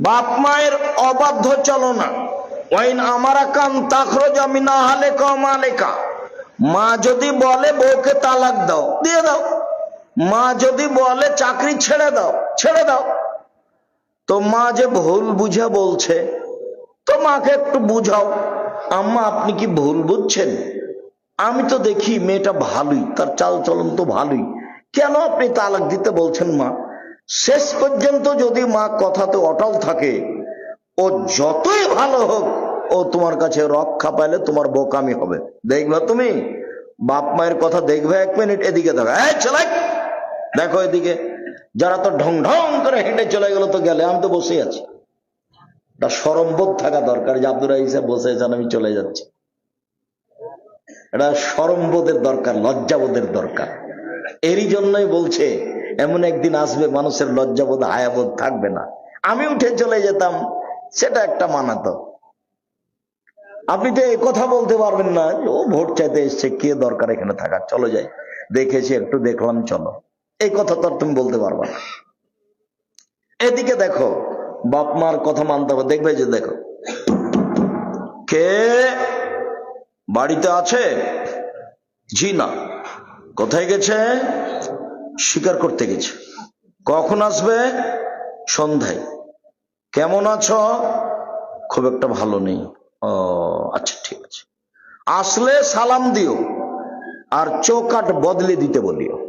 বাপ মায়ের অবাধ্য চলো না ওয়াইন আমারা কান তাখরজ আমি না হালে কমালেকা মা যদি বলে বউকে তালাক দাও, দিয়ে দাও। মা যদি বলে চাকরি ছেড়ে দাও ছেড়ে দাও। তো মা যে ভুল বুঝে বলছে, তো মাকে একটু বুঝাও। আম্মা, আপনি কি ভুল বুঝছেন? আমি তো দেখি মেয়েটা ভালোই, তার চাল চলন তো ভালোই। কেন আপনি তালাক দিতে বলছেন মা? শেষ পর্যন্ত যদি মা কথাতে অটল থাকে, ও যতই ভালো হোক, ও তোমার কাছে রক্ষা পাইলে তোমার বোকামি হবে। দেখবা তুমি? বাপ মায়ের কথা দেখবে এক মিনিট, এদিকে দেখো। চলে দেখো এদিকে। যারা তো ঢং ঢং করে হেঁটে চলে গেল তো গেলে, আমি তো বসে আছি। তা সরম্বোধ থাকা দরকার যে আব্দুল রাহিসা বসে আছেন, আমি চলে যাচ্ছি। এটা সরম্বোধের দরকার লজ্জাবোধের দরকার। এরই জন্যই বলছে এমন একদিন আসবে, মানুষের লজ্জাবোধ, হায়াবোধ থাকবে না। আমি উঠে চলে যেতাম, সেটা একটা মানাতো। আপনি তো কথা বলতে পারবেন না, ও ভোট চাইতে এসছে, কে দরকার এখানে থাকার? চলো যাই। দেখেছি, একটু দেখলাম, চলো। এই কথা তো তুমি বলতে পারবে না। এদিকে দেখো, বাপ মার কথা মানতে হবে। দেখবে যে দেখো, কে বাড়িতে আছে? জি না কোথায় গেছে? শিকার করতে গেছে। কখন আসবে? সন্ধ্যায়। কেমন আছো? খুব একটা ভালো নেই। ও আচ্ছা ঠিক আছে। আসলে সালাম দিও আর চৌকাট বদলে দিতে বলিও।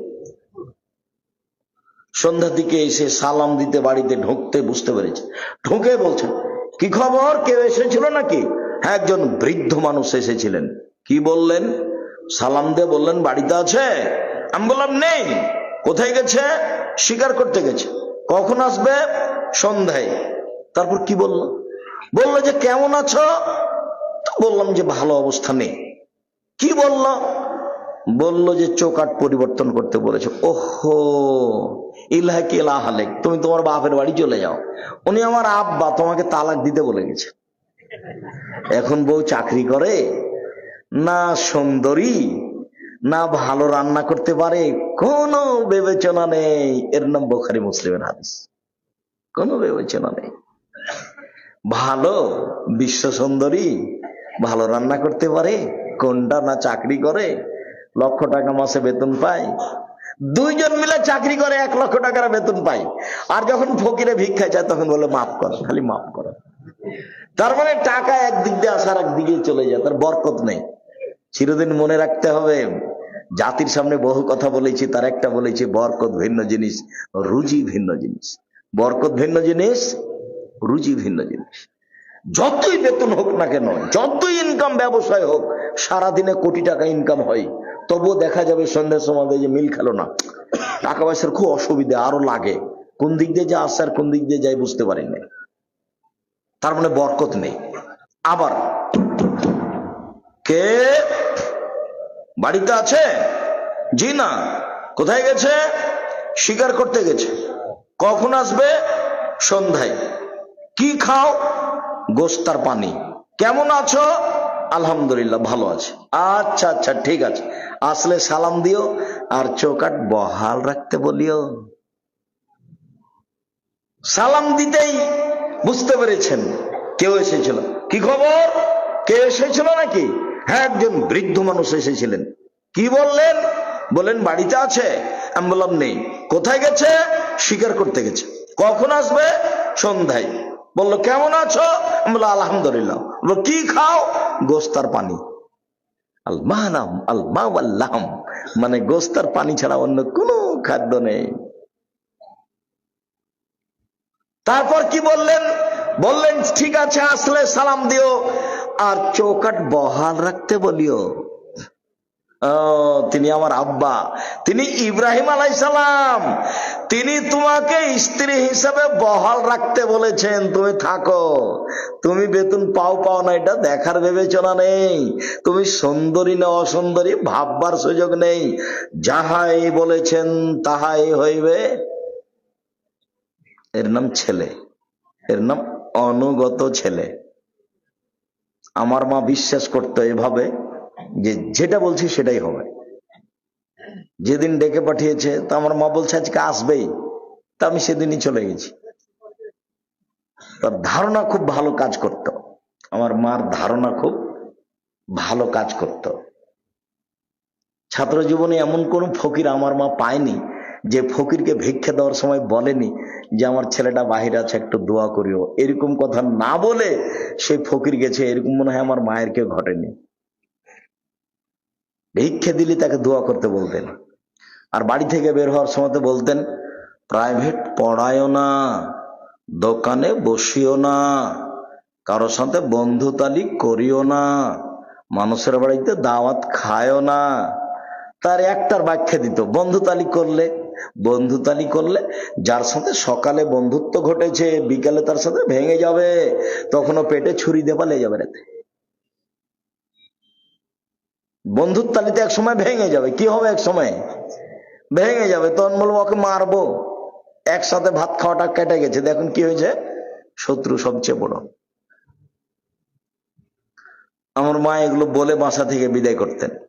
সন্ধ্যার দিকে এসে সালাম দিতে বাড়িতে ঢুকতে বুঝতে পেরেছে। ঢুকে বলছেন কি খবর? কেউ এসেছিল নাকি? হ্যাঁ একজন বৃদ্ধ মানুষ এসেছিলেন। কি বললেন? সালাম দিয়ে বললেন, বাড়িতে আছে? আমি বললাম, নেই। কোথায় গেছে? শিকার করতে গেছে। কখন আসবে? সন্ধ্যায়। তারপর কি বলল? বলল যে, কেমন আছো? তো বললাম যে, ভালো অবস্থা নেই। কি বলল? বলল যে চোকাট পরিবর্তন করতে বলেছে। ওহো! ইলাহাকি ইলাহালেক তুমি তোমার বাপের বাড়ি চলে যাও। উনি আমার আব্বা, তোমাকে তালাক দিতে বলে গেছে। এখন বউ চাকরি করে? না, সুন্দরী। না ভালো রান্না করতে পারে, কোনো বিবেচনা নেই। এর নাম বোখারি মুসলিমের হাদিস। কোনো বিবেচনা নেই। ভালো বিশ্ব সুন্দরী ভালো রান্না করতে পারে, কোনটা না চাকরি করে, লক্ষ টাকা মাসে বেতন পায়। দুইজন মিলে চাকরি করে, এক লক্ষ টাকার বেতন পায়। আর যখন ফকিরে ভিক্ষা চায়, তখন বলে, মাফ করো, খালি মাফ করো। তার মানে টাকা একদিক দিয়ে আসার একদিকে চলে যায়, তার বরকত নেই। চিরদিন মনে রাখতে হবে জাতির সামনে বহু কথা বলেছি, তার একটা বলেছি, বরকত ভিন্ন জিনিস, রুজি ভিন্ন জিনিস। বরকত ভিন্ন জিনিস, রুজি ভিন্ন জিনিস। যতই বেতন হোক না কেন, যতই ইনকাম ব্যবসায় হোক, সারাদিনে কোটি টাকা ইনকাম হয়। তবুও দেখা যাবে সন্ধ্যার সময় যে মিল খেলো না। টাকা পয়সার খুব অসুবিধা, আরও লাগে। কোন দিক দিয়ে যে আসছে আর কোন দিক দিয়ে যাই বুঝতে পারি না তার মানে বরকত নেই। আবার, কে বাড়িতে আছে? জি না। কোথায় গেছে? শিকার করতে গেছে। কখন আসবে? সন্ধ্যায়। কি খাও? গোস্তার পানি। কেমন আছো? আলহামদুলিল্লাহ, ভালো আছে। আচ্ছা আচ্ছা ঠিক আছে। আসলে সালাম দিও আর চৌকাট বহাল রাখতে বলিও। সালাম দিতেই বুঝতে পেরেছেন। কেউ এসেছিল। কি খবর? কেউ এসেছিল নাকি? একজন বৃদ্ধ মানুষ এসেছিলেন। কি বললেন? বলেন বাড়িতে আছে? আমি বললাম, নেই। কোথায় গেছে? শিকার করতে গেছে। কখন আসবে? সন্ধ্যায়। বলল, কেমন আছো? আমি বললাম, আলহামদুলিল্লাহ। বলল, কি খাও? গোস্তার পানি। আলমানাম আলমা আল্লাহম মানে গোস্তার পানি ছাড়া অন্য কোনো খাদ্য নেই। তারপর কি বললেন? বললেন, ঠিক আছে, আসলে সালাম দিও। আর চৌকাট বহাল রাখতে বলিও। তিনি আমার আব্বা। তিনি ইব্রাহিম আলাই সালাম তিনি তোমাকে স্ত্রী হিসাবে বহাল রাখতে বলেছেন। তুমি থাকো। তুমি বেতন পাও পাও না, এটা দেখার বিবেচনা নেই। তুমি সুন্দরী না অসুন্দরী, ভাববার সুযোগ নেই। যাহাই বলেছেন, তাহাই হইবে। এর নাম ছেলে। এর নাম অনুগত ছেলে। আমার মা বিশ্বাস করতো এভাবে যে যেটা বলছি সেটাই হবে। যেদিন ডেকে পাঠিয়েছে, তা আমার মা বলছে, আজকে আসবেই। তা আমি সেদিনই চলে গেছি। তার ধারণা খুব ভালো কাজ করত। আমার মার ধারণা খুব ভালো কাজ করত। ছাত্র জীবনে এমন কোন ফকির আমার মা পায়নি যে ফকিরকে ভিক্ষা দেওয়ার সময় বলেনি যে আমার ছেলেটা বাহিরে আছে, একটু দোয়া করিও। এরকম কথা না বলে সেই ফকির গেছে, এরকম মনে হয় আমার মায়ের কেউ ঘটেনি। ভিক্ষা দিলে তাকে দোয়া করতে বলতেন। আর বাড়ি থেকে বের হওয়ার সময় তো বলতেন প্রাইভেট পড়ায়ও না, দোকানে বসিও না, কারও সাথে বন্ধুতালি করিও না, মানুষের বাড়িতে দাওয়াত খায়ও না। তার একটার ব্যাখ্যা দিত বন্ধুতালি করলে বন্ধুতালি করলে, যার সাথে সকালে বন্ধুত্ব ঘটেছে, বিকালে তার সাথে ভেঙে যাবে, তখনও পেটে ছুরি দিয়ে পালিয়ে যাবে রাতে। বন্ধুর তালিতে এক সময় ভেঙে যাবে। কি হবে এক সময় ভেঙে যাবে। তখন বলব, ওকে মারবো। একসাথে ভাত খাওয়াটা কেটে গেছে। দেখুন কি হয়েছে। শত্রু সবচেয়ে বড়। আমার মা এগুলো বলে বাসা থেকে বিদায় করতেন।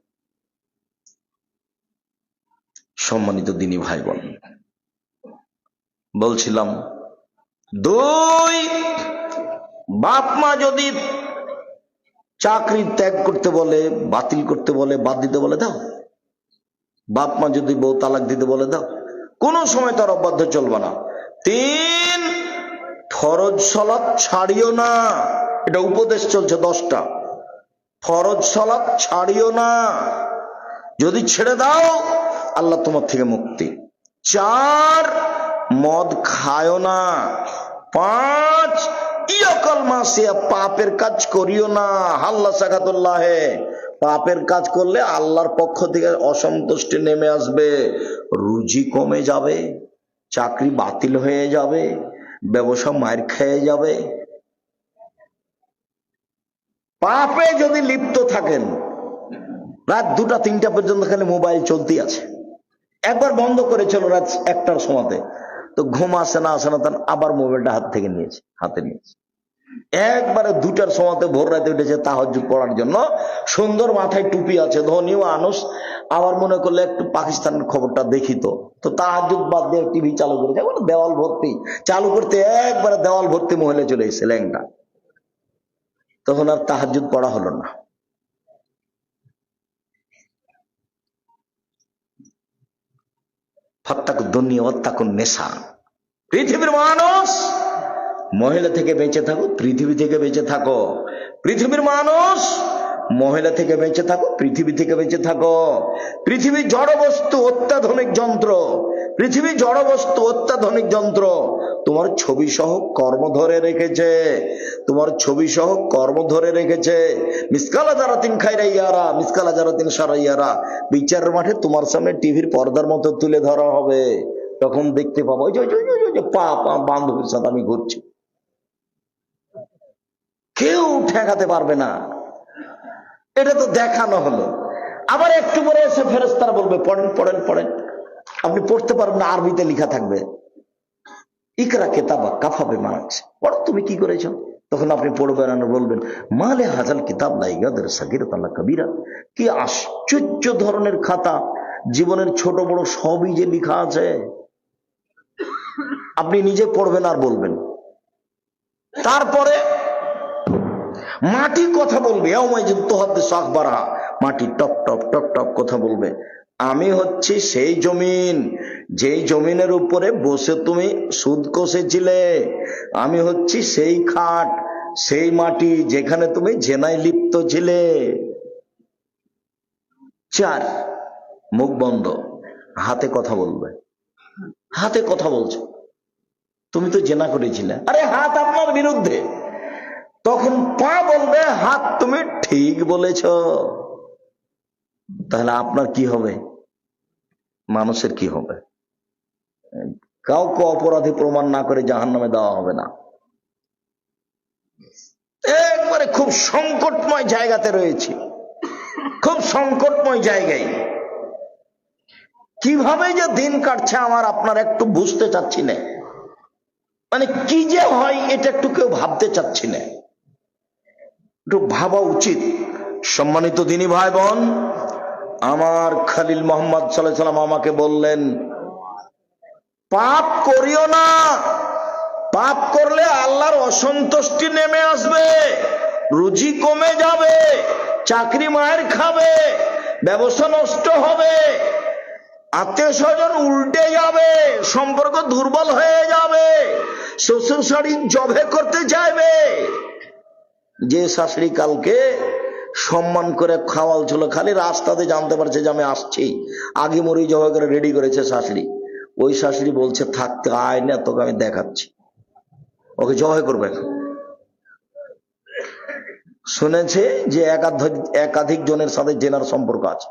সম্মানিত দিনী ভাই বোন বলছিলাম, দুই, বাপ মা যদি চাকরি ত্যাগ করতে বলে, বাতিল করতে বলে, বাদ দিতে বলে, দাও। বাপ মা যদি বউ তালাক দিতে বলে, দাও। কোনো সময় তার অবাধ্য চলবে না। তিন, ফরজ সলাৎ ছাড়িও না। এটা উপদেশ চলছে দশটা। ফরজ সলাৎ ছাড়িও না। যদি ছেড়ে দাও আল্লাহ তোমার থেকে মুক্তি। চার, মদ খায়ও না। পাঁচ, ইয়কল মাসিয়া, পাপের কাজ করিও না। হাল্লা সাকাতুল্লাহে। পাপের কাজ করলে আল্লাহর পক্ষ থেকে অসন্তুষ্টি নেমে আসবে, রুজি কমে যাবে, চাকরি বাতিল হয়ে যাবে, ব্যবসা মার খেয়ে যাবে। পাপে যদি লিপ্ত থাকেন, রাত দুটা তিনটা পর্যন্ত খালি মোবাইল চলতেই আছে। একবার বন্ধ করেছিল রাত একটার সময়তে। তো ঘুম আসে না আসে না তখন আবার মোবাইলটা হাত থেকে নিয়েছে, হাতে নিয়েছে। একবারে দুটার সময়তে ভোর রাতে উঠেছে তাহাজ পড়ার জন্য। সুন্দর মাথায় টুপি আছে ধনী মানুষ। আবার মনে করলে একটু পাকিস্তানের খবরটা দেখি তো। তো তাহাজুদ বাদ দিয়ে টিভি চালু করেছে বলে দেওয়াল ভর্তি। চালু করতে একবারে দেওয়াল ভর্তি মহিলা চলে এসেছে ল্যাংটা। তখন আর তাহাজুদ পড়া হলো না। ফাত্তাকু দুনিয়া অত্তাকুন নেশা। পৃথিবীর মানুষ মহিলা থেকে বেঁচে থাকো পৃথিবী থেকে বেঁচে থাকো। পৃথিবীর মানুষ মহিলা থেকে বেঁচে থাকো, পৃথিবী থেকে বেঁচে থাকো। পৃথিবী জড় বস্তু অত্যাধুনিক যন্ত্র। পৃথিবী জড় বস্তু অত্যাধুনিক যন্ত্র। তোমার ছবি সহ কর্ম ধরে রেখেছে। তোমার ছবি সহ কর্ম ধরে রেখেছে। মিসকালা যারা তিন খাইরা ইয়ারা মিসকালা যারা তিন সারা ইয়ারা। বিচারের মাঠে তোমার সামনে টিভির পর্দার মতো তুলে ধরা হবে। তখন দেখতে পাবো ওই যে, পা পা, বান্ধবীর সাথে আমি ঘুরছি। কেউ ঠেকাতে পারবে না। এটা তো দেখানো হলো। আবার একটু পরে এসে ফেরেস্তারা বলবে, পড়েন পড়েন পড়েন। আপনি পড়তে পারবেন না, আরবিতে লেখা থাকবে। ইকরা কেতাবা কাফাবে মারাজ পড়ো, তুমি কি করেছ? তখন আপনি পড়বেন আর বলবেন, মালে হাজাল কিতাব লাইগাদের সাকির তাল্লা কবিরা। কি আশ্চর্য ধরনের খাতা। জীবনের ছোট বড় সবই যে লিখা আছে। আপনি নিজে পড়বেন আর বলবেন। তারপরে মাটি কথা বলবে। বাড়া মাটি টপ টপ টপ টপ কথা বলবে। আমি হচ্ছি সেই জমিন। যেই জমিনের উপরে বসে তুমি সুদ কষেছিলে, আমি হচ্ছি সেই খাট, সেই মাটি যেখানে তুমি জেনায় লিপ্ত ছিলে। চার, মুখ বন্ধ। হাতে কথা বলবে। হাতে কথা বলছো। তুমি তো জেনা করেছিলে। আরে হাত আপনার বিরুদ্ধে। তখন পা বলবে, হাত তুমি ঠিক বলেছ। তাহলে আপনার কি হবে? মানুষের কি হবে? কাউকে অপরাধী প্রমাণ না করে জাহান নামে দেওয়া হবে না। একবারে খুব সংকটময় জায়গাতে রয়েছি। খুব সংকটময় জায়গায়। কীভাবে যে দিন কাটছে আমার আপনার একটু বুঝতে চাচ্ছি না। মানে কি যে হয় এটা একটু কেউ ভাবতে চাচ্ছি না। একটু ভাবা উচিত। সম্মানিত দিনী ভাই বোন আমার খালিল মোহাম্মদ সাল্লাম আমাকে বললেন, পাপ করিও না, পাপ করলে আল্লাহর অসন্তুষ্টি নেমে আসবে, রুজি কমে যাবে, চাকরি মায়ের খাবে, ব্যবসা নষ্ট হবে আত্মীয় স্বজন উল্টে যাবে, সম্পর্ক দুর্বল হয়ে যাবে শ্বশুর শাড়ি জবে করতে চাইবে যে শাশুড়ি কালকে সম্মান করে খাওয়াল ছিল, খালি রাস্তাতে জানতে পারছে যে আমি আসছি। আগে মরি জবাই করে রেডি করেছে শাশুড়ি। ওই শাশুড়ি বলছে থাকতে আয় না, তোকে আমি দেখাচ্ছি। ওকে জবাই করবে শুনেছে যে একাধিক একাধিক জনের সাথে জেনার সম্পর্ক আছে।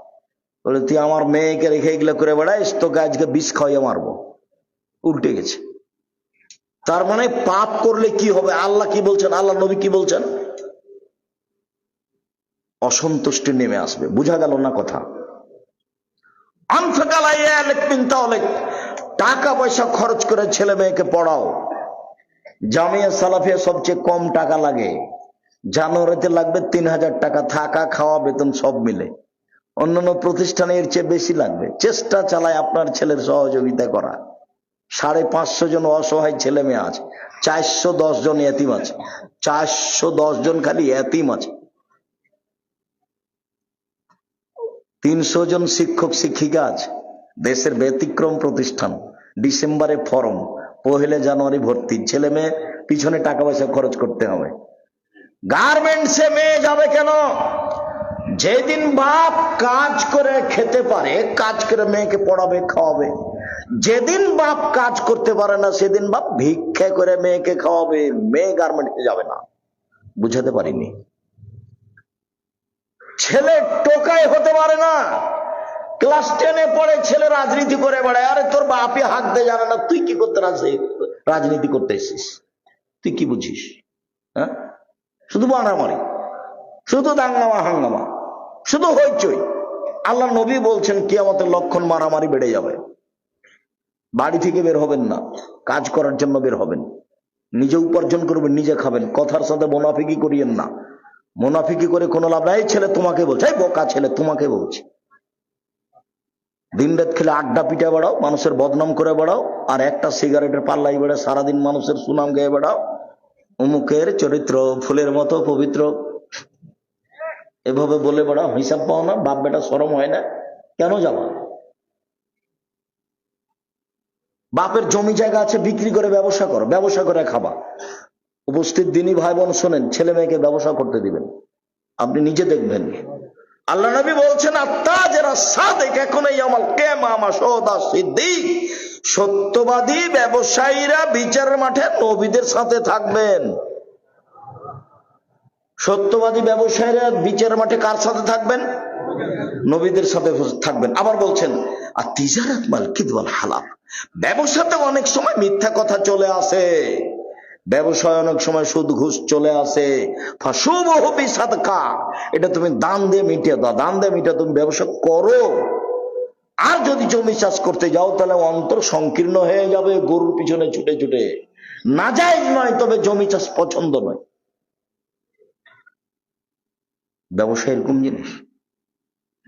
বলে, তুই আমার মেয়েকে রেখে এগুলো করে বেড়াইস, তোকে আজকে বিষ খাওয়াইয়া মারবো। উল্টে গেছে। তার মানে পাপ করলে কি হবে? আল্লাহ কি বলছেন? আল্লাহ নবী কি বলছেন? অসন্তুষ্টি নেমে আসবে। বুঝা গেল না কথা? টাকা পয়সা খরচ করে ছেলে মেয়েকে পড়াও। জামিয়া সালাফিয়া সবচেয়ে কম টাকা লাগে। জানুয়ারিতে লাগবে তিন হাজার টাকা। থাকা, খাওয়া, বেতন সব মিলে। অন্যান্য প্রতিষ্ঠানে এর চেয়ে বেশি লাগবে। চেষ্টা চালায় আপনার ছেলের সহযোগিতা করা। সাড়ে পাঁচশো জন অসহায় ছেলে মেয়ে আছে। চারশো দশ জন এতিম আছে। চারশো দশ জন খালি এতিম আছে। তিনশো জন শিক্ষক, শিক্ষিকা আছে দেশের ব্যতিক্রম প্রতিষ্ঠান। ডিসেম্বরে ফর্ম, পহেলে জানুয়ারি ভর্তি। ছেলে মেয়ে, পিছনে টাকা পয়সা খরচ করতে হবে। গার্মেন্টসে মেয়ে যাবে কেন? যেদিন বাপ কাজ করে খেতে পারে, কাজ করে মেয়েকে পড়াবে, খাওয়াবে। যেদিন বাপ কাজ করতে পারে না, সেদিন বাপ ভিক্ষে করে মেয়েকে খাওয়াবে। মেয়ে গার্মেন্টসে যাবে না। বুঝাতে পারিনি। ছেলে টোকায় হতে পারে না। ক্লাস টেনে পড়ে ছেলে রাজনীতি করে বেড়ায়। আরে তোর বাপে হাঁকতে জানে না, তুই কি করতে রাজ- রাজনীতি করতে এসিস তুই কি বুঝিস? হ্যাঁ? শুধু মারামারি শুধু দাঙ্গামা, হাঙ্গামা, শুধু হইচই। আল্লাহ নবী বলছেন কি আমাদের লক্ষণ মারামারি বেড়ে যাবে। বাড়ি থেকে বের হবেন না, কাজ করার জন্য বের হবেন। নিজে উপার্জন করবেন, নিজে খাবেন। কথার সাথে মোনাফিকি করিয়েন না। মোনাফিকি করে কোনো লাভ নাই। ছেলে তোমাকে বলছে, এই বোকা ছেলে তোমাকে বলছে। দিন রাত খেলে আড্ডা পিঠা বেড়াও, মানুষের বদনাম করে বেড়াও, আর একটা সিগারেটের পাল্লাই বেড়ে সারাদিন মানুষের সুনাম গেয়ে বেড়াও। অমুকের চরিত্র ফুলের মতো পবিত্র। এভাবে বলে বেড়াও, হিসাব পাও না, বাপ বেটা সরম হয় না। কেন যাবা বাপের জমি জায়গা আছে, বিক্রি করে ব্যবসা করো, ব্যবসা করে খাবা। উপস্থিত দিনী ভাই বোন শোনেন, ছেলে মেয়েকে ব্যবসা করতে দিবেন। আপনি নিজে দেখবেন। আল্লাহ নবী বলছেন, আত্মা যারা সাদেক এখন এই আমল কেমা আমা সদা সিদ্দিক। সত্যবাদী ব্যবসায়ীরা বিচারের মাঠে নবীদের সাথে থাকবেন। সত্যবাদী ব্যবসায়ীরা বিচারের মাঠে কার সাথে থাকবেন? নবীদের সাথে থাকবেন। আবার বলছেন আর তিজারাত মাল কিদওয়াল হালাল। ব্যবসাতে অনেক সময় মিথ্যা কথা চলে আসে। ব্যবসায় অনেক সময় সুদ ঘুষ চলে আসে। এটা তুমি দান দিয়ে মিটিয়ে দাও। দান দিয়ে মিটিয়ে তুমি ব্যবসা করো। আর যদি জমি চাষ করতে যাও, তাহলে অন্তর সংকীর্ণ হয়ে যাবে, গরুর পিছনে ছুটে ছুটে। না যায় নয়, তবে জমি চাষ পছন্দ নয়। ব্যবসা এরকম জিনিস।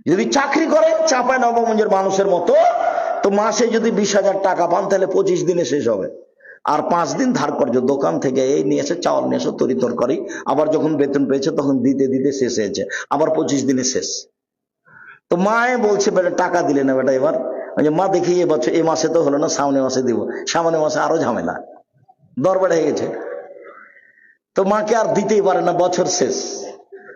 যদি চাকরি করে চাপায় নবগঞ্জের মানুষের মতো, তো মাসে যদি বিশ হাজার টাকা পান, তাহলে পঁচিশ দিনে শেষ হবে। আর পাঁচ দিন ধার করছ। দোকান থেকে এই নিয়ে এসে চাউল নিয়ে এসে তরি তরকারি আবার যখন বেতন পেয়েছে তখন দিতে দিতে শেষ হয়েছে। আবার পঁচিশ দিনে শেষ। তো মায়ে বলছে, বেটা, টাকা দিলে না বেটা এবার। মা, দেখি এবছর এ মাসে তো হলো না, সামনে মাসে দিব। সামনে মাসে আরও ঝামেলা। দর বেড়ে গেছে। তো মাকে আর দিতেই পারে না, বছর শেষ।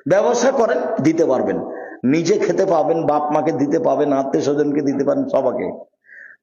ব্যবসা করেন দিতে পারবেন। নিজে খেতে পাবেন, বাপ মাকে দিতে পাবেন, আত্মীয় স্বজনকে দিতে পারেন, সবাকে।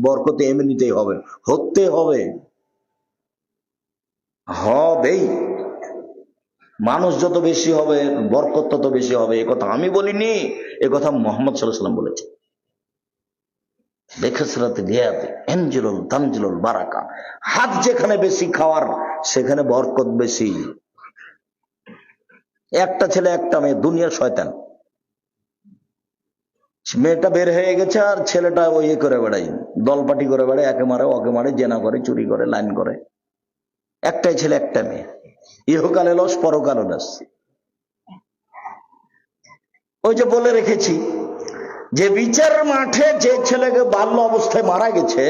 বরকতে এমনিতেই হবে। হতে হবে। হবেই। মানুষ যত বেশি হবে, বরকত তত বেশি হবে। এ কথা আমি বলিনি, এ কথা মোহাম্মদ সাল্লাম বলেছে বারাকা। হাত যেখানে বেশি খাওয়ার, সেখানে বরকত বেশি। একটা ছেলে, একটা মেয়ে, দুনিয়ার শয়তান। মেয়েটা বের হয়ে গেছে আর ছেলেটা ওই ইয়ে করে বেড়াই দলপাটি করে বেড়ায়, একে মারে, ওকে মারে, জেনা করে, চুরি করে, লাইন করে। একটাই ছেলে, একটা মেয়ে। ইহকালে লস, পরকালে লস। ওই যে বলে রেখেছি, যে বিচার মাঠে যে ছেলেকে বাল্য অবস্থায় মারা গেছে,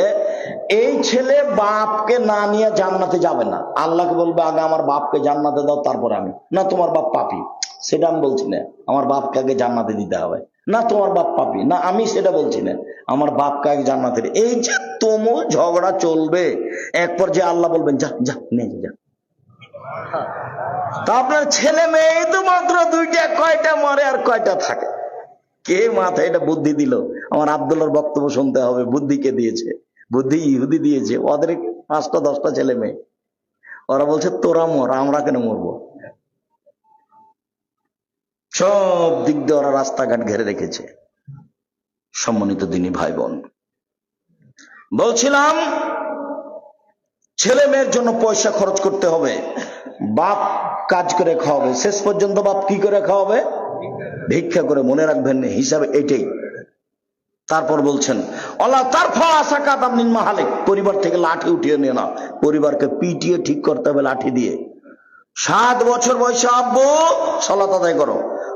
এই ছেলে বাপকে না নিয়ে জান্নাতে যাবে না। আল্লাহকে বলবে, আগে আমার বাপকে জান্নাতে দাও, তারপরে আমি। না, তোমার বাপ পাপি। সেটা আমি বলছি না। আমার বাপকে আগে জান্নাতে দিতে হবে। না তোমার বাপ পাপি, না আমি সেটা বলছি না। আমার বাপকে কাক জান্নাতে দি- এই যে তুমুল ঝগড়া চলবে এক পর্যায়ে আল্লাহ বলবেন, যা যা, নে, যা। তা আপনার ছেলে মেয়ে তো মাত্র দুইটা, কয়টা মরে আর কয়টা থাকে? কে মাথায় এটা বুদ্ধি দিল? আমার আবদুল্লার বক্তব্য শুনতে হবে, বুদ্ধি কে দিয়েছে? বুদ্ধি ইহুদি দিয়েছে, ওদের পাঁচটা, দশটা ছেলে মেয়ে। ওরা বলছে, তোরা মর, আমরা কেন মরবো? সব দিক দিয়ে ওরা রাস্তাঘাট ঘেরে রেখেছে। সম্মানিত দিনী ভাই বোন বলছিলাম, ছেলে মেয়ের জন্য পয়সা খরচ করতে হবে। বাপ কাজ করে খাওয়াবে। শেষ পর্যন্ত বাপ কি করে খাওয়াবে? ভিক্ষা করে মনে রাখবেন হিসাবে এটাই। তারপর বলছেন অলা তার আশা কাতাম মাহালে পরিবার থেকে লাঠি উঠিয়ে নিয়ে না, পরিবারকে পিটিয়ে ঠিক করতে হবে লাঠি দিয়ে। সাত বছর বয়সে, আব্বু, সলাত আদায় করো।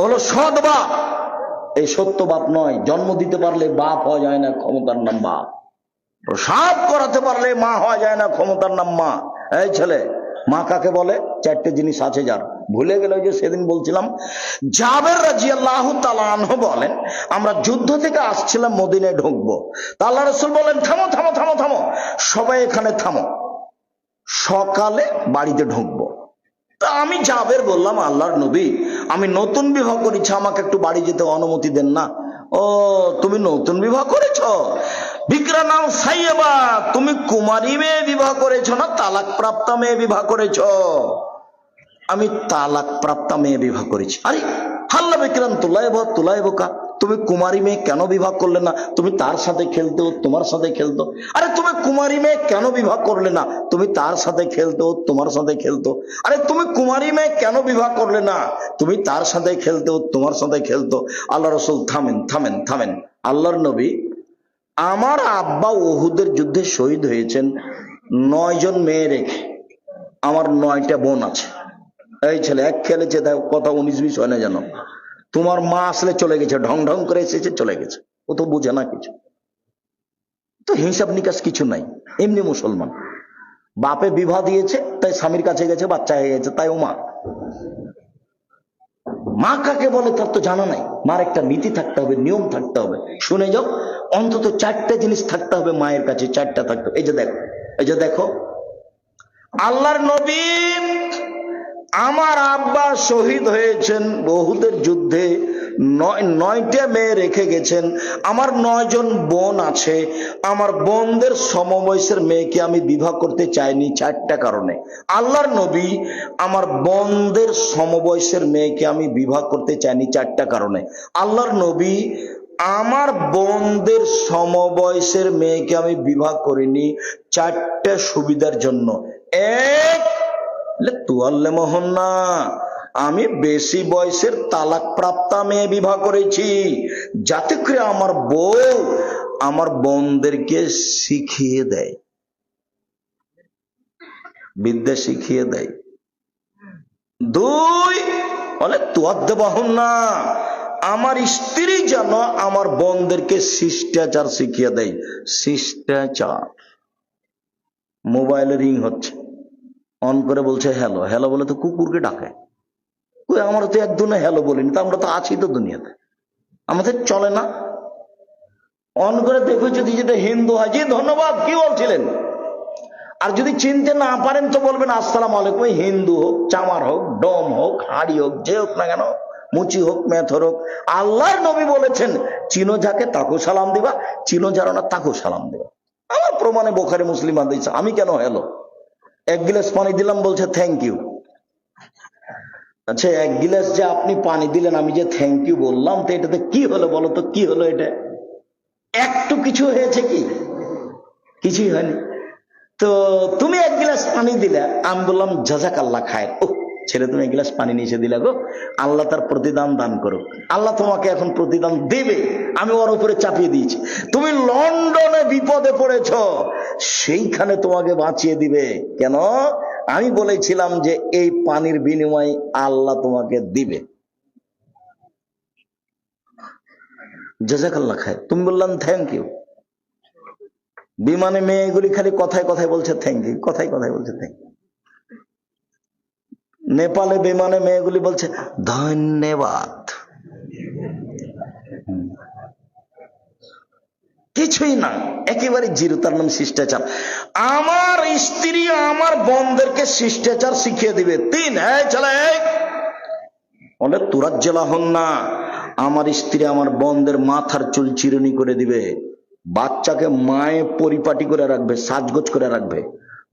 হলো সৎ বাপ। এই সত্য বাপ নয়, জন্ম দিতে পারলে বাপ হওয়া যায় না, ক্ষমতার নাম বাপ প্রসাব করাতে পারলে মা হওয়া যায় না, ক্ষমতার নাম মা। এই ছেলে, মা কাকে বলে? চারটে জিনিস আছে যার। ভুলে গেল যে সেদিন বলছিলাম, জাবের রাজি আল্লাহ বলেন, আমরা যুদ্ধ থেকে আসছিলাম, মদিনে ঢুকবো। তা আল্লাহ রসুল বলেন, থামো থামো থামো থামো, সবাই এখানে থামো। সকালে বাড়িতে ঢুকবো। তা আমি জাবের বললাম, আল্লাহর নবী, আমি নতুন বিবাহ করেছি, আমাকে একটু বাড়ি যেতে অনুমতি দেন না। ও, তুমি নতুন বিবাহ করেছ? বিক্রা নাম সাইয়েবা, তুমি কুমারী মেয়ে বিবাহ করেছ না তালাক প্রাপ্তা মেয়ে বিবাহ করেছ? আমি তালাক প্রাপ্তা মেয়ে বিবাহ করেছি। আরে, হাল্লা বিক্রান তুলাইব তুলাইব কা? তুমি কুমারী মেয়ে কেন বিবাহ করলে না? তুমি তার সাথে খেলতো তোমার সাথে খেলতো। আরে তুমি কুমারী মেয়ে কেন বিবাহ করলে না? তুমি তার সাথে খেলতো তোমার সাথে খেলতো। আরে তুমি কুমারী মেয়ে কেন বিবাহ করলে না? তুমি তার সাথে খেলতো তোমার সাথে খেলতো। আল্লাহ রসুল থামেন থামেন থামেন। আল্লাহর নবী আমার আব্বা ওহুদের যুদ্ধে শহীদ হয়েছেন। নয় জন মেয়ে রেখে আমার নয়টা বোন আছে। এই ছেলে, এক খেলেছে কথা উনিশ বিশ হয় না জানো তোমার মা আসলে চলে গেছে, ঢং ঢং করে এসেছে, চলে গেছে। ও তো বুঝে না কিছু। তো হিসাব নিকাশ কিছু নাই, এমনি মুসলমান। বাপে বিবাহ দিয়েছে, তাই স্বামীর কাছে গেছে, বাচ্চা হয়ে গেছে, তাই ও মা। মা কাকে বলে তার তো জানা নাই। মার একটা নীতি থাকতে হবে, নিয়ম থাকতে হবে। শুনে যাও, অন্তত চারটা জিনিস থাকতে হবে মায়ের কাছে, চারটা থাকতে এই যে দেখো, এই যে দেখো, আল্লাহর নবী আমার আব্বা শহীদ হয়েছেন বহুদের যুদ্ধে। নয়, নয়টা মেয়ে রেখে গেছেন। আমার নয়জন বোন আছে। আমার বোনদের সমবয়সের মেয়েকে আমি বিবাহ করতে চাইনি চারটা কারণে। আল্লাহর নবী আমার বোনদের সমবয়সের মেয়েকে আমি বিবাহ করতে চাইনি চারটা কারণে। আল্লাহর নবী আমার বোনদের সমবয়সের মেয়েকে আমি বিবাহ করিনি চারটা সুবিধার জন্য। এক বলে, তুয়াল্লে মোহন না আমি বেশি বয়সের তালাক প্রাপ্তা মেয়ে বিবাহ করেছি। যাতে করে আমার বউ আমার বোনদেরকে শিখিয়ে দেয়। বিদ্যা শিখিয়ে দেয়। দুই বলে তুয়াদ্দে বাহন না আমার স্ত্রী যেন আমার বোনদেরকে শিষ্টাচার শিখিয়ে দেয়। শিষ্টাচার। মোবাইলে রিং হচ্ছে। অন করে বলছে হ্যালো হ্যালো বলে তো কুকুরকে ডাকে। কই, আমরা তো একদিনে হ্যালো বলিনি, তো আমরা তো আছি তো দুনিয়াতে। আমাদের চলে না। অন করে দেখো যদি যেটা হিন্দু হয়। জি, ধন্যবাদ, কি বলছিলেন? আর যদি চিনতে না পারেন তো বলবেন, আসসালাম আলাইকুম হিন্দু হোক, চামার হোক, ডম হোক, হাড়ি হোক, যে হোক না কেন, মুচি হোক, মেথর হোক, আল্লাহর নবী বলেছেন, চিনো যাকে তাকেও সালাম দিবা, চিনো যারা না তাকেও সালাম দিবা। আমার প্রমাণে বোখারে মুসলিম দিচ্ছে আমি কেন হেলো এক গিলাস পানি দিলাম, বলছে থ্যাংক ইউ আচ্ছা এক গিলাস যে আপনি পানি দিলেন, আমি যে থ্যাংক ইউ বললাম, তো এটাতে কি হলো বলো তো, কি হলো এটা? একটু কিছু হয়েছে কি? কিছুই হয়নি। তো তুমি এক গিলাস পানি দিলে, আমি বললাম জাজাকাল্লা খায় ও ছেলে তুমি গিলাস পানি এসে দিলা গো, আল্লাহ তার প্রতিদান দান করো। আল্লাহ তোমাকে এখন প্রতিদান দেবে, আমি ওর উপরে চাপিয়ে দিয়েছি। তুমি লন্ডনে বিপদে পড়েছ, সেইখানে তোমাকে বাঁচিয়ে দিবে। কেন? আমি বলেছিলাম যে এই পানির বিনিময়ে আল্লাহ তোমাকে দিবে। জাজাকাল্লাহ খায় তুমি বললাম থ্যাংক ইউ বিমানে মেয়েগুলি খালি কথায় কথায় বলছে থ্যাংক ইউ কথায় কথায় বলছে থ্যাংক ইউ নেপালে বিমানে মেয়েগুলি বলছে, ধন্যবাদ। কিছুই না, একেবারে জিরো তার নাম শিষ্টাচার। আমার স্ত্রী আমার বোনদেরকে শিষ্টাচার শিখিয়ে দিবে। তিন হ্যাঁ চলে বলে তুরাত জেলা হন না, আমার স্ত্রী আমার বন্ধের মাথার চুল চিরুনি করে দিবে। বাচ্চাকে মায়ে পরিপাটি করে রাখবে, সাজগোজ করে রাখবে।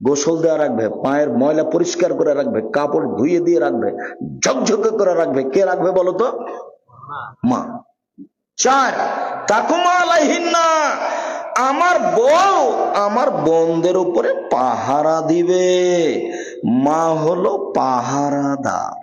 গোসল দেওয়া রাখবে, পায়ের ময়লা পরিষ্কার করে রাখবে, কাপড় ধুয়ে দিয়ে রাখবে, ঝকঝকে করে রাখবে, কে রাখবে বলো তো? মা। চার, তাকুমা আমার বউ আমার বন্ধের উপরে পাহারা দিবে। মা হলো পাহারাদার।